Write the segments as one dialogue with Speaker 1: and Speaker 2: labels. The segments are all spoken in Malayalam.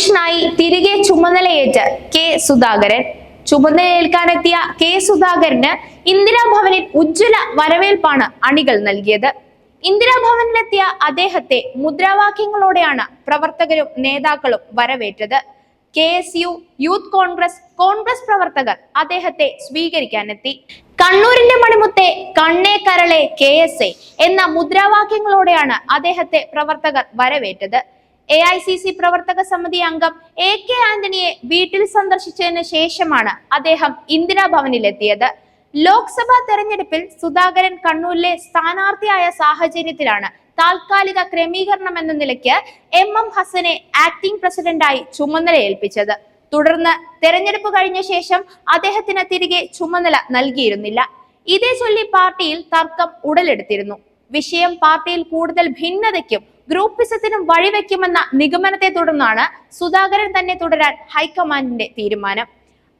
Speaker 1: അധ്യക്ഷനായി തിരികെ ചുമതലയേറ്റ് കെ സുധാകരൻ. ചുമതലയേൽക്കാനെത്തിയ കെ സുധാകരന് ഇന്ദിരാഭവനിൽ ഉജ്ജ്വല വരവേൽപ്പാണ് അണികൾ നൽകിയത്. ഇന്ദിരാഭവനിലെത്തിയ അദ്ദേഹത്തെ മുദ്രാവാക്യങ്ങളോടെയാണ് പ്രവർത്തകരും നേതാക്കളും വരവേറ്റത്. K S U youth Congress Congress പ്രവർത്തകർ അദ്ദേഹത്തെ സ്വീകരിക്കാനെത്തി. കണ്ണൂരിന്റെ മണിമുത്തെ കണ്ണേ കരളെ കെ എന്ന മുദ്രാവാക്യങ്ങളോടെയാണ് അദ്ദേഹത്തെ പ്രവർത്തകർ വരവേറ്റത്. എ ഐ സി സി പ്രവർത്തക സമിതി അംഗം എ കെ ആന്റണിയെ വീട്ടിൽ സന്ദർശിച്ചതിന് ശേഷമാണ് അദ്ദേഹം ഇന്ദിരാഭവനിലെത്തിയത് ലോക്സഭാ തെരഞ്ഞെടുപ്പിൽ സുധാകരൻ കണ്ണൂരിലെ സ്ഥാനാർത്ഥിയായ സാഹചര്യത്തിലാണ് താൽക്കാലിക ക്രമീകരണം എന്ന നിലയ്ക്ക് എം എം ഹസനെ ആക്ടിംഗ് പ്രസിഡന്റായി ചുമതല ഏൽപ്പിച്ചത്. തുടർന്ന് തെരഞ്ഞെടുപ്പ് കഴിഞ്ഞ ശേഷം അദ്ദേഹത്തിന് തിരികെ ചുമതല നൽകിയിരുന്നില്ല. ഇതേ ചൊല്ലി പാർട്ടിയിൽ തർക്കം ഉടലെടുത്തിരുന്നു. വിഷയം പാർട്ടിയിൽ കൂടുതൽ ഭിന്നതയ്ക്കും ഗ്രൂപ്പിസത്തിനും വഴിവെക്കുമെന്ന നിഗമനത്തെ തുടർന്നാണ് സുധാകരൻ തന്നെ തുടരാൻ ഹൈക്കമാൻഡിന്റെ തീരുമാനം.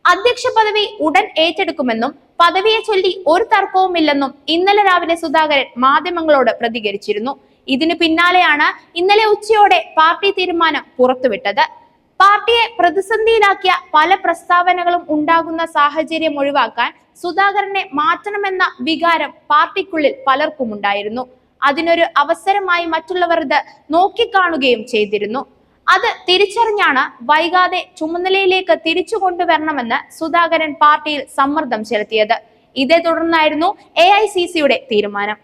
Speaker 1: അധ്യക്ഷ പദവി ഉടൻ ഏറ്റെടുക്കുമെന്നും പദവിയെ ചൊല്ലി ഒരു തർക്കവുമില്ലെന്നും ഇന്നലെ രാവിലെ സുധാകരൻ മാധ്യമങ്ങളോട് പ്രതികരിച്ചിരുന്നു. ഇതിനു പിന്നാലെയാണ് ഇന്നലെ ഉച്ചയോടെ പാർട്ടി തീരുമാനം പുറത്തുവിട്ടത്. പാർട്ടിയെ പ്രതിസന്ധിയിലാക്കിയ പല പ്രസ്താവനകളും ഉണ്ടാകുന്ന സാഹചര്യം ഒഴിവാക്കാൻ സുധാകരനെ മാറ്റണമെന്ന വികാരം പാർട്ടിക്കുള്ളിൽ പലർക്കുമുണ്ടായിരുന്നു. അതിനൊരു അവസരമായി മറ്റുള്ളവർ ഇത് നോക്കിക്കാണുകയും ചെയ്തിരുന്നു. അത് തിരിച്ചറിഞ്ഞാണ് വൈകാതെ ചുമതലയിലേക്ക് തിരിച്ചു കൊണ്ടുവരണമെന്ന് സുധാകരൻ പാർട്ടിയിൽ സമ്മർദ്ദം ചെലുത്തിയത്. ഇതേ തുടർന്നായിരുന്നു എ തീരുമാനം.